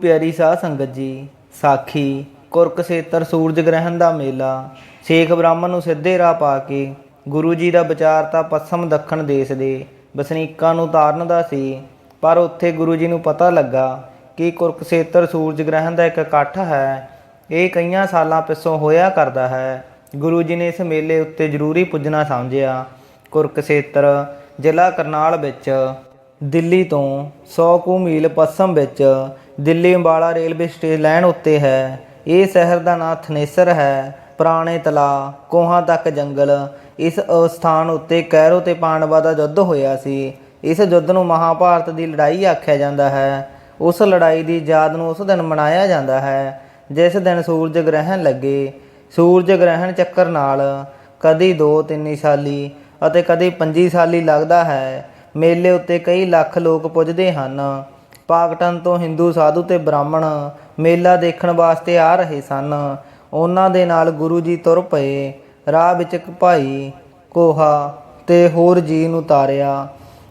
ਪਿਆਰੀ ਸਾਧ ਸੰਗਤ ਜੀ, ਸਾਖੀ ਕੁਰਕਸ਼ੇਤਰ ਸੂਰਜ ਗ੍ਰਹਿਣ ਦਾ ਮੇਲਾ, ਸ਼ੇਖ ਬ੍ਰਾਹਮਣ ਨੂੰ ਸਿੱਧੇ ਰਾਹ ਪਾ ਕੇ, ਗੁਰੂ ਜੀ ਦਾ ਵਿਚਾਰ ਤਾਂ ਪੱਛਮ ਦੱਖਣ ਦੇਸ਼ ਦੇ, ਵਸਨੀਕਾਂ ਨੂੰ ਤਾਰਨ ਦਾ ਸੀ, ਪਰ ਉੱਥੇ ਗੁਰੂ ਜੀ ਨੂੰ ਪਤਾ ਲੱਗਾ ਕਿ ਕੁਰਕਸ਼ੇਤਰ ਸੂਰਜ ਗ੍ਰਹਿਣ ਦਾ ਇੱਕ ਇਕੱਠ ਹੈ, ਇਹ ਕਈਆਂ ਸਾਲਾਂ ਪਿੱਛੋਂ ਹੋਇਆ ਕਰਦਾ ਹੈ। ਗੁਰੂ ਜੀ ਨੇ ਇਸ ਮੇਲੇ ਉੱਤੇ ਜ਼ਰੂਰੀ ਪੁੱਜਣਾ ਸਮਝਿਆ। ਕੁਰਕਸ਼ੇਤਰ ਜ਼ਿਲ੍ਹਾ ਕਰਨਾਲ ਵਿੱਚ ਦਿੱਲੀ ਤੋਂ 100 ਕੁ ਮੀਲ ਪੱਛਮ ਵਿੱਚ Delhi Ambala railway station line ਉੱਤੇ ਹੈ। ਇਹ ਸ਼ਹਿਰ ਦਾ ਨਾਂ ਥਨੇਸਰ ਹੈ। ਪੁਰਾਣੇ ਤਲਾ, ਕੋਹਾਂ ਤੱਕ ਜੰਗਲ, ਇਸ ਸਥਾਨ ਉੱਤੇ ਕੈਰੋ ਤੇ ਪਾਂਡਵਾ ਦਾ ਯੁੱਧ ਹੋਇਆ ਸੀ। ਇਸ ਯੁੱਧ ਨੂੰ ਮਹਾਭਾਰਤ ਦੀ ਲੜਾਈ ਆਖਿਆ ਜਾਂਦਾ ਹੈ। ਉਸ ਲੜਾਈ ਦੀ ਯਾਦ ਨੂੰ ਉਸ ਦਿਨ ਮਨਾਇਆ ਜਾਂਦਾ ਹੈ, ਜਿਸ ਦਿਨ ਸੂਰਜ ਗ੍ਰਹਿਣ ਲੱਗੇ। ਸੂਰਜ ਗ੍ਰਹਿਣ ਚੱਕਰ ਨਾਲ ਕਦੀ 2-3 ਸਾਲੀ ਅਤੇ ਕਦੀ 5 ਸਾਲੀ ਲੱਗਦਾ ਹੈ। ਮੇਲੇ ਉੱਤੇ ਕਈ ਲੱਖ ਲੋਕ ਪੁੱਜਦੇ ਹਨ। ਪਾਕਟਨ ਤੋਂ ਹਿੰਦੂ ਸਾਧੂ ਤੇ ਬ੍ਰਾਹਮਣ ਮੇਲਾ ਦੇਖਣ ਵਾਸਤੇ ਆ ਰਹੇ ਸਨ। ਉਹਨਾਂ ਦੇ ਨਾਲ ਗੁਰੂ ਜੀ ਤੁਰ ਪਏ। ਰਾਹ ਵਿੱਚ ਇੱਕ ਭਾਈ ਕੋਹਾ ਤੇ ਹੋਰ ਜੀ ਨੂੰ ਤਾਰਿਆ।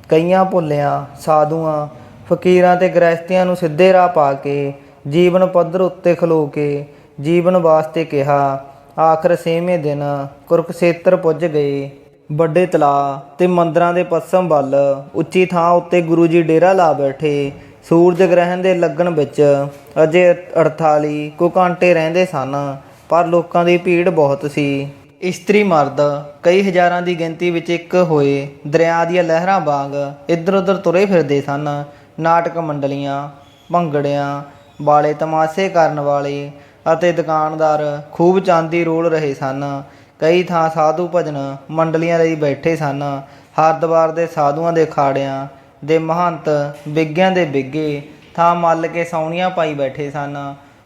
ਕਈਆਂ ਭੁੱਲਿਆਂ, ਸਾਧੂਆਂ, ਫਕੀਰਾਂ ਤੇ ਗ੍ਰਹਿਸਤੀਆਂ ਨੂੰ ਸਿੱਧੇ ਰਾਹ ਪਾ ਕੇ ਜੀਵਨ ਪੱਧਰ ਉੱਤੇ ਖਲੋ ਕੇ ਜੀਵਨ ਵਾਸਤੇ ਕਿਹਾ। ਆਖਰ ਛੇਵੇਂ ਦਿਨ ਕੁਰਕਸ਼ੇਤਰ ਪੁੱਜ ਗਏ। ਵੱਡੇ ਤਲਾਅ ਤੇ ਮੰਦਰਾਂ ਦੇ ਪੱਛਮ ਵੱਲ ਉੱਚੀ ਥਾਂ ਉੱਤੇ ਗੁਰੂ ਜੀ ਡੇਰਾ ਲਾ ਬੈਠੇ। ਸੂਰਜ ਗ੍ਰਹਿਣ ਦੇ ਲੱਗਣ ਵਿੱਚ ਅਜੇ 48 ਕੁ ਘੰਟੇ ਰਹਿੰਦੇ ਸਨ, ਪਰ ਲੋਕਾਂ ਦੀ ਭੀੜ ਬਹੁਤ ਸੀ। ਇਸਤਰੀ ਮਰਦ ਕਈ ਹਜ਼ਾਰਾਂ ਦੀ ਗਿਣਤੀ ਵਿੱਚ ਇੱਕ ਹੋਏ ਦਰਿਆ ਦੀਆਂ ਲਹਿਰਾਂ ਵਾਂਗ ਇੱਧਰ ਉੱਧਰ ਤੁਰੇ ਫਿਰਦੇ ਸਨ। ਨਾਟਕ ਮੰਡਲੀਆਂ, ਭੰਗੜਿਆਂ, ਵਾਲੇ ਤਮਾਸ਼ੇ ਕਰਨ ਵਾਲੇ ਅਤੇ ਦੁਕਾਨਦਾਰ ਖੂਬ ਚਾਂਦੀ ਰੋਲ ਰਹੇ ਸਨ। ਕਈ ਥਾਂ ਸਾਧੂ ਭਜਨ ਮੰਡਲੀਆਂ ਲਈ ਬੈਠੇ ਸਨ। ਹਰਦੁਆਰ ਦੇ ਸਾਧੂਆਂ ਦੇ ਖਾੜਿਆਂ ਦੇ ਮਹੰਤ ਬਿੱਗਿਆਂ ਦੇ ਬਿੱਗੇ ਥਾਂ ਮੱਲ ਕੇ ਸੌਣੀਆਂ ਪਾਈ ਬੈਠੇ ਸਨ।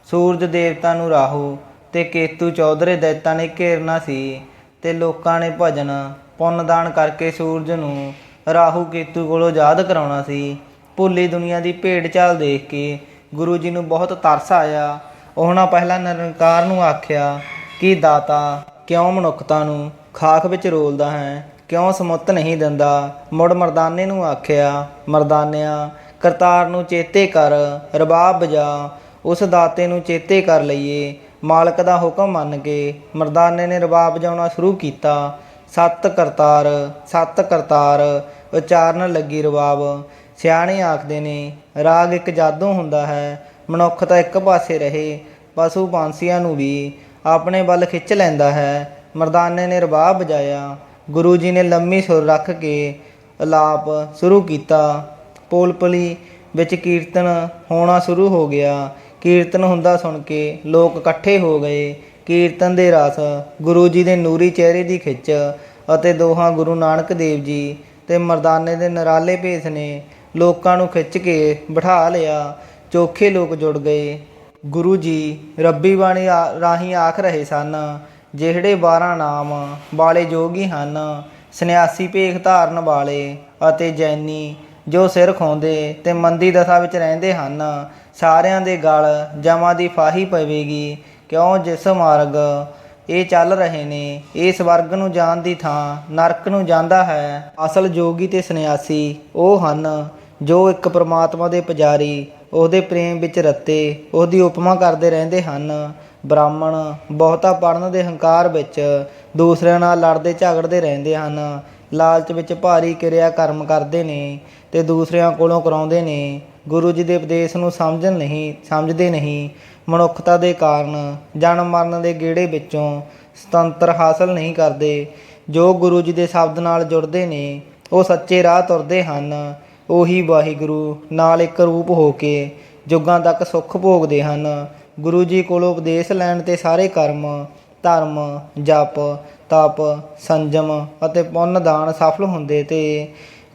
ਸੂਰਜ ਦੇਵਤਾ ਨੂੰ ਰਾਹੂ ਤੇ ਕੇਤੂ ਚੌਧਰੇ ਦੈਤਾਂ ਨੇ ਘੇਰਨਾ ਸੀ ਤੇ ਲੋਕਾਂ ਨੇ ਭਜਨ ਪੁੰਨਦਾਨ ਕਰਕੇ ਸੂਰਜ ਨੂੰ ਰਾਹੂ ਕੇਤੂ ਕੋਲੋਂ ਯਾਦ ਕਰਾਉਣਾ ਸੀ। ਭੁੱਲੀ ਦੁਨੀਆ ਦੀ ਭੇਡ ਚਾਲ ਦੇਖ ਕੇ ਗੁਰੂ ਜੀ ਨੂੰ ਬਹੁਤ ਤਰਸ ਆਇਆ। ਉਹਨਾਂ ਪਹਿਲਾਂ ਨਿਰੰਕਾਰ ਨੂੰ ਆਖਿਆ ਕਿ ਦਾਤਾ ਕਿਉਂ ਮਨੁੱਖਤਾ ਨੂੰ ਖਾਖ ਵਿੱਚ ਰੋਲਦਾ ਹੈ? ਕਿਉਂ ਸਮੁੱਤ ਨਹੀਂ ਦਿੰਦਾ? ਮੁੜ ਮਰਦਾਨੇ ਨੂੰ ਆਖਿਆ, ਮਰਦਾਨਿਆ, ਕਰਤਾਰ ਨੂੰ ਚੇਤੇ ਕਰ, ਰਬਾਬ ਬਜਾ ਉਸ ਦਾਤੇ ਨੂੰ ਚੇਤੇ ਕਰ ਲਈਏ। ਮਾਲਕ ਦਾ ਹੁਕਮ ਮੰਨ ਕੇ ਮਰਦਾਨੇ ਨੇ ਰਬਾਬ ਵਜਾਉਣਾ ਸ਼ੁਰੂ ਕੀਤਾ। ਸਤ ਕਰਤਾਰ ਸਤ ਕਰਤਾਰ, ਉਚਾਰਨ ਲੱਗੀ ਰਬਾਬ। ਸਿਆਣੇ ਆਖਦੇ ਨੇ, ਰਾਗ ਇੱਕ ਜਾਦੂ ਹੁੰਦਾ ਹੈ, ਮਨੁੱਖ ਤਾਂ ਇੱਕ ਪਾਸੇ ਰਹੇ ਪਸ਼ੂ ਪੰਛੀਆਂ ਨੂੰ ਵੀ ਆਪਣੇ ਵੱਲ ਖਿੱਚ ਲੈਂਦਾ ਹੈ। ਮਰਦਾਨੇ ਨੇ ਰਬਾਬ ਵਜਾਇਆ ਗੁਰੂ ਜੀ ਨੇ ਲੰਮੀ ਸੁਰ ਰੱਖ ਕੇ ਅਲਾਪ ਸ਼ੁਰੂ ਕੀਤਾ। ਪੋਲਪਲੀ ਵਿੱਚ ਕੀਰਤਨ ਹੋਣਾ ਸ਼ੁਰੂ ਹੋ ਗਿਆ। ਕੀਰਤਨ ਹੁੰਦਾ ਸੁਣ ਕੇ ਲੋਕ ਇਕੱਠੇ ਹੋ ਗਏ। ਕੀਰਤਨ ਦੇ ਰਸ ਗੁਰੂ ਜੀ ਦੇ ਨੂਰੀ ਚਿਹਰੇ ਦੀ ਖਿੱਚ ਅਤੇ ਦੋਹਾਂ ਗੁਰੂ ਨਾਨਕ ਦੇਵ ਜੀ ਤੇ ਮਰਦਾਨੇ ਦੇ ਨਰਾਲੇ ਭੇਸ ਨੇ ਲੋਕਾਂ ਨੂੰ ਖਿੱਚ ਕੇ ਬਿਠਾ ਲਿਆ। ਚੋਖੇ ਲੋਕ ਜੁੜ ਗਏ। ਗੁਰੂ ਜੀ ਰੱਬੀ ਬਾਣੀ ਆ- ਰਾਹੀਂ ਆਖ ਰਹੇ ਸਨ, ਜਿਹੜੇ 12 ਨਾਮ ਵਾਲੇ ਜੋਗੀ ਹਨ, ਸੰਨਿਆਸੀ ਭੇਖ ਧਾਰਨ ਵਾਲੇ ਅਤੇ ਜੈਨੀ, ਜੋ ਸਿਰ ਖੋਂਦੇ ਤੇ ਮੰਦੀ ਦਸ਼ਾ ਵਿੱਚ ਰਹਿੰਦੇ ਹਨ, ਸਾਰਿਆਂ ਦੇ ਗਲ ਜਮਾਂ ਦੀ ਫਾਹੀ ਪਵੇਗੀ। ਕਿਉਂ ਜਿਸ ਮਾਰਗ ਇਹ ਚੱਲ ਰਹੇ ਨੇ, ਇਹ ਸਵਰਗ ਨੂੰ ਜਾਣ ਦੀ ਥਾਂ ਨਰਕ ਨੂੰ ਜਾਂਦਾ ਹੈ। ਅਸਲ ਜੋਗੀ ਤੇ ਸੰਨਿਆਸੀ ਉਹ ਹਨ, ਜੋ ਇੱਕ ਪ੍ਰਮਾਤਮਾ ਦੇ ਪੁਜਾਰੀ ਉਹਦੇ ਪ੍ਰੇਮ ਵਿੱਚ ਰੱਤੇ, ਉਹਦੀ ਉਪਮਾ ਕਰਦੇ ਰਹਿੰਦੇ ਹਨ। ਬ੍ਰਾਹਮਣ ਬਹੁਤਾ ਪੜਨ ਦੇ ਹੰਕਾਰ ਵਿੱਚ ਦੂਸਰਿਆਂ ਨਾਲ ਲੜਦੇ ਝਗੜਦੇ ਰਹਿੰਦੇ ਹਨ। ਲਾਲਚ ਵਿੱਚ ਭਾਰੀ ਕਿਰਿਆ ਕਰਮ ਕਰਦੇ ਨੇ ਤੇ ਦੂਸਰਿਆਂ ਕੋਲੋਂ ਕਰਾਉਂਦੇ ਨੇ। ਗੁਰੂ ਜੀ ਦੇ ਉਪਦੇਸ਼ ਨੂੰ ਸਮਝਣ ਨਹੀਂ, ਸਮਝਦੇ ਨਹੀਂ। ਮਨੁੱਖਤਾ ਦੇ ਕਾਰਨ ਜਨਮ ਮਰਨ ਦੇ ਗੇੜੇ ਵਿੱਚੋਂ ਸੁਤੰਤਰ ਹਾਸਲ ਨਹੀਂ ਕਰਦੇ। ਜੋ ਗੁਰੂ ਜੀ ਦੇ ਸ਼ਬਦ ਨਾਲ ਜੁੜਦੇ ਨੇ, ਉਹ ਸੱਚੇ ਰਾਹ ਤੁਰਦੇ ਹਨ। ਉਹੀ ਵਾਹਿਗੁਰੂ ਨਾਲ ਇੱਕ ਰੂਪ ਹੋ ਕੇ ਜੁਗਾਂ ਤੱਕ ਸੁੱਖ ਭੋਗਦੇ ਹਨ। ਗੁਰੂ ਜੀ ਕੋਲੋਂ ਉਪਦੇਸ਼ ਲੈਣ ਤੇ ਸਾਰੇ ਕਰਮ, ਧਰਮ, ਜਪ, ਤਪ, ਸੰਜਮ ਅਤੇ ਪੁੰਨ ਦਾਨ ਸਫਲ ਹੁੰਦੇ ਤੇ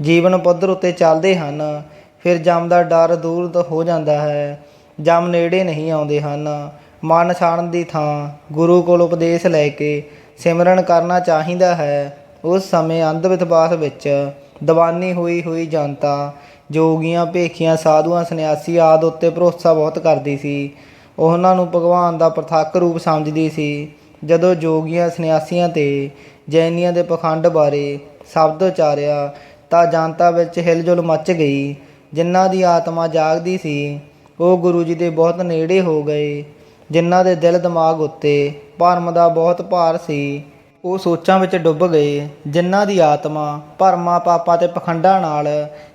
ਜੀਵਨ ਪੱਧਰ ਉੱਤੇ ਚੱਲਦੇ ਹਨ। ਫਿਰ ਜਮ ਦਾ ਡਰ ਦੂਰ ਹੋ ਜਾਂਦਾ ਹੈ। ਜਮ ਨੇੜੇ ਨਹੀਂ ਆਉਂਦੇ ਹਨ। ਮਨ ਛਾੜਨ ਦੀ ਥਾਂ ਗੁਰੂ ਕੋਲ ਉਪਦੇਸ਼ ਲੈ ਕੇ ਸਿਮਰਨ ਕਰਨਾ ਚਾਹੀਦਾ ਹੈ। ਉਸ ਸਮੇਂ ਅੰਧ ਵਿਸ਼ਵਾਸ ਵਿੱਚ ਦੀਵਾਨੀ ਹੋਈ ਹੋਈ ਜਨਤਾ, ਜੋਗੀਆਂ, ਭੇਖੀਆਂ, ਸਾਧੂਆਂ, ਸੰਨਿਆਸੀ ਆਦ ਉੱਤੇ ਭਰੋਸਾ ਬਹੁਤ ਕਰਦੀ ਸੀ। ਉਹਨਾਂ ਨੂੰ ਭਗਵਾਨ ਦਾ ਪ੍ਰਤੱਖ ਰੂਪ ਸਮਝਦੀ ਸੀ। ਜਦੋਂ ਜੋਗੀਆਂ, ਸੰਨਿਆਸੀਆਂ ਤੇ ਜੈਨੀਆਂ ਦੇ ਪਖੰਡ ਬਾਰੇ ਸ਼ਬਦ ਉਚਾਰਿਆ, ਤਾਂ ਜਨਤਾ ਵਿੱਚ ਹਿਲਜੁਲ ਮਚ ਗਈ। ਜਿਨ੍ਹਾਂ ਦੀ ਆਤਮਾ ਜਾਗਦੀ ਸੀ, ਉਹ ਗੁਰੂ ਜੀ ਦੇ ਬਹੁਤ ਨੇੜੇ ਹੋ ਗਏ। ਜਿਨ੍ਹਾਂ ਦੇ ਦਿਲ ਦਿਮਾਗ ਉੱਤੇ ਭਰਮ ਦਾ ਬਹੁਤ ਭਾਰ ਸੀ ਉਹ ਸੋਚਾਂ ਵਿੱਚ ਡੁੱਬ ਗਏ, ਜਿਨ੍ਹਾਂ ਦੀ ਆਤਮਾ ਭਰਮਾਂ ਪਾਪਾਂ ਤੇ ਪਖੰਡਾਂ ਨਾਲ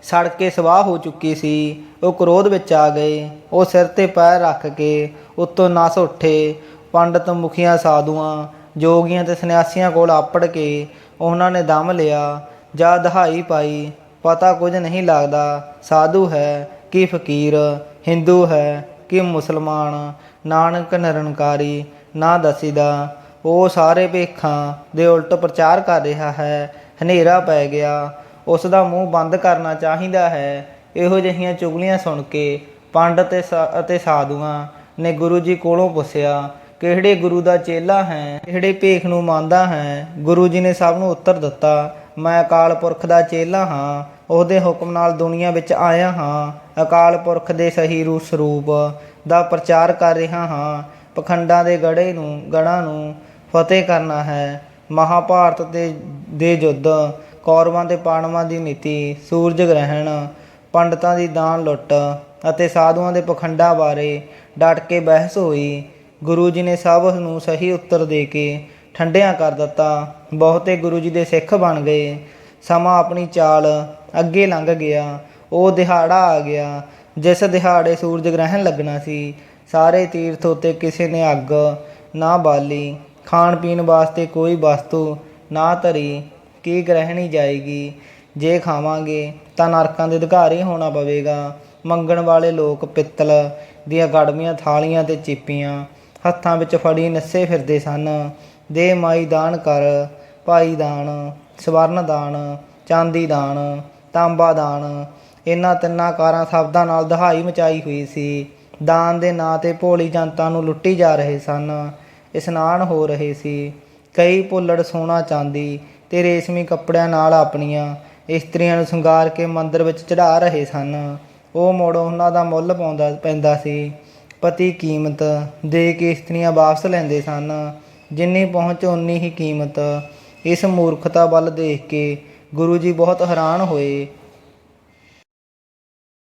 ਸੜ ਕੇ ਸਵਾਹ ਹੋ ਚੁੱਕੀ ਸੀ, ਉਹ ਕ੍ਰੋਧ ਵਿੱਚ ਆ ਗਏ, ਉਹ ਸਿਰ ਤੇ ਪੈਰ ਰੱਖ ਕੇ ਉੱਤੋਂ ਨਸ ਉੱਠੇ, ਪੰਡਤ ਮੁਖੀਆਂ ਸਾਧੂਆਂ, ਜੋਗੀਆਂ ਤੇ ਸੰਨਿਆਸੀਆਂ ਕੋਲ ਆਪੜ ਕੇ ਉਹਨਾਂ ਨੇ ਦਮ ਲਿਆ, ਜਾਂ ਦਹਾਈ ਪਾਈ, ਪਤਾ ਕੁਝ ਨਹੀਂ ਲੱਗਦਾ, ਸਾਧੂ ਹੈ ਕਿ ਫਕੀਰ, ਹਿੰਦੂ ਹੈ ਕਿ ਮੁਸਲਮਾਨ, ਨਾਨਕ ਨਿਰੰਕਾਰੀ, ਨਾ ਦਸੀਦਾ ਉਹ ਸਾਰੇ ਭੇਖਾਂ ਦੇ ਉਲਟ ਪ੍ਰਚਾਰ ਕਰ ਰਿਹਾ ਹੈ। ਹਨੇਰਾ ਪੈ ਗਿਆ। ਉਸ ਦਾ ਮੂੰਹ ਬੰਦ ਕਰਨਾ ਚਾਹੀਦਾ ਹੈ। ਇਹੋ ਜਿਹੀਆਂ ਚੁਗਲੀਆਂ ਸੁਣ ਕੇ ਪੰਡਤ ਤੇ ਅਤੇ ਸਾਧੂਆਂ ਨੇ ਗੁਰੂ ਜੀ ਕੋਲੋਂ ਪੁੱਛਿਆ, ਕਿਹੜੇ ਗੁਰੂ ਦਾ ਚੇਲਾ ਹੈ? ਕਿਹੜੇ ਭੇਖ ਨੂੰ ਮੰਨਦਾ ਹੈ? ਗੁਰੂ ਜੀ ਨੇ ਸਭ ਨੂੰ ਉੱਤਰ ਦਿੱਤਾ, ਮੈਂ ਅਕਾਲ ਪੁਰਖ ਦਾ ਚੇਲਾ ਹਾਂ। ਉਹਦੇ ਹੁਕਮ ਨਾਲ ਦੁਨੀਆ ਵਿੱਚ ਆਇਆ ਹਾਂ। ਅਕਾਲ ਪੁਰਖ ਦੇ ਸਹੀ ਰੂਪ ਸਰੂਪ ਦਾ ਪ੍ਰਚਾਰ ਕਰ ਰਿਹਾ ਹਾਂ। ਪਖੰਡਾਂ ਦੇ ਗੜੇ ਨੂੰ ਗੜਾਂ ਨੂੰ ਫਤਿਹ ਕਰਨਾ ਹੈ। ਮਹਾਭਾਰਤ ਦੇ ਦੇ ਯੁੱਧ, ਕੌਰਵਾਂ ਤੇ ਪਾਂਡਵਾਂ ਦੀ ਨੀਤੀ, ਸੂਰਜ ਗ੍ਰਹਿਣ, ਪੰਡਤਾਂ ਦੀ ਦਾਨ ਲੁੱਟ ਅਤੇ ਸਾਧੂਆਂ ਦੇ ਪਖੰਡਾਂ ਬਾਰੇ ਡਟ ਕੇ ਬਹਿਸ ਹੋਈ। ਗੁਰੂ ਜੀ ਨੇ ਸਭ ਨੂੰ ਸਹੀ ਉੱਤਰ ਦੇ ਕੇ ਠੰਡਿਆਂ ਕਰ ਦਿੱਤਾ। ਬਹੁਤੇ ਗੁਰੂ ਜੀ ਦੇ ਸਿੱਖ ਬਣ ਗਏ। ਸਮਾਂ ਆਪਣੀ ਚਾਲ ਅੱਗੇ ਲੰਘ ਗਿਆ। ਉਹ ਦਿਹਾੜਾ ਆ ਗਿਆ। ਜਿਸ ਦਿਹਾੜੇ ਸੂਰਜ ਗ੍ਰਹਿਣ ਲੱਗਣਾ ਸੀ, ਸਾਰੇ ਤੀਰਥ ਉੱਤੇ ਕਿਸੇ ਨੇ ਅੱਗ ਨਾ ਬਾਲੀ। ਖਾਣ ਪੀਣ ਵਾਸਤੇ ਕੋਈ ਵਸਤੂ ਨਾ ਧਰੀ, ਕੀ ਗ੍ਰਹਿਣੀ ਜਾਏਗੀ? ਜੇ ਖਾਵਾਂਗੇ ਤਾਂ ਨਰਕਾਂ ਦੇ ਅਧਿਕਾਰੀ ਹੋਣਾ ਪਵੇਗਾ। ਮੰਗਣ ਵਾਲੇ ਲੋਕ ਪਿੱਤਲ ਦੀਆਂ ਗੜਮੀਆਂ ਥਾਲੀਆਂ ਤੇ ਚੀਪੀਆਂ ਹੱਥਾਂ ਵਿੱਚ ਫੜੀ ਨੱਸੇ ਫਿਰਦੇ ਸਨ। ਦੇ ਮਾਈ ਦਾਨ ਕਰ, ਭਾਈ ਦਾਨ, ਸਵਰਨ ਦਾਨ, ਚਾਂਦੀ ਦਾਨ, ਤਾਂਬਾ ਦਾਨ। ਇਹਨਾਂ ਤਿੰਨਾਂ ਕਾਰਾਂ ਸ਼ਬਦਾਂ ਨਾਲ ਦਹਾਈ ਮਚਾਈ ਹੋਈ ਸੀ। ਦਾਨ ਦੇ ਨਾਂ ਤੇ ਭੋਲੀ ਜਨਤਾ ਨੂੰ ਲੁੱਟੀ ਜਾ ਰਹੇ ਸਨ। ਇਸ਼ਨਾਨ ਹੋ ਰਹੇ ਸੀ। ਕਈ ਭੁੱਲੜ ਸੋਨਾ ਚਾਂਦੀ ਤੇ ਰੇਸ਼ਮੀ ਕੱਪੜਿਆਂ ਨਾਲ ਆਪਣੀਆਂ ਇਸਤਰੀਆਂ ਨੂੰ ਸ਼ਿੰਗਾਰ ਕੇ ਮੰਦਰ ਵਿੱਚ ਚੜਾ ਰਹੇ ਸਨ। ਉਹ ਮੋੜ ਉਹਨਾਂ ਦਾ ਮੁੱਲ ਪਾਉਂਦਾ, ਪੈਂਦਾ ਸੀ। ਪਤੀ ਕੀਮਤ ਦੇ ਕੇ ਇਸਤਰੀਆਂ ਵਾਪਸ ਲੈਂਦੇ ਸਨ। ਜਿੰਨੀ ਪਹੁੰਚ ਉਨੀ ਹੀ ਕੀਮਤ। ਇਸ ਮੂਰਖਤਾ ਵੱਲ ਦੇਖ ਕੇ ਗੁਰੂ ਜੀ ਬਹੁਤ ਹੈਰਾਨ ਹੋਏ।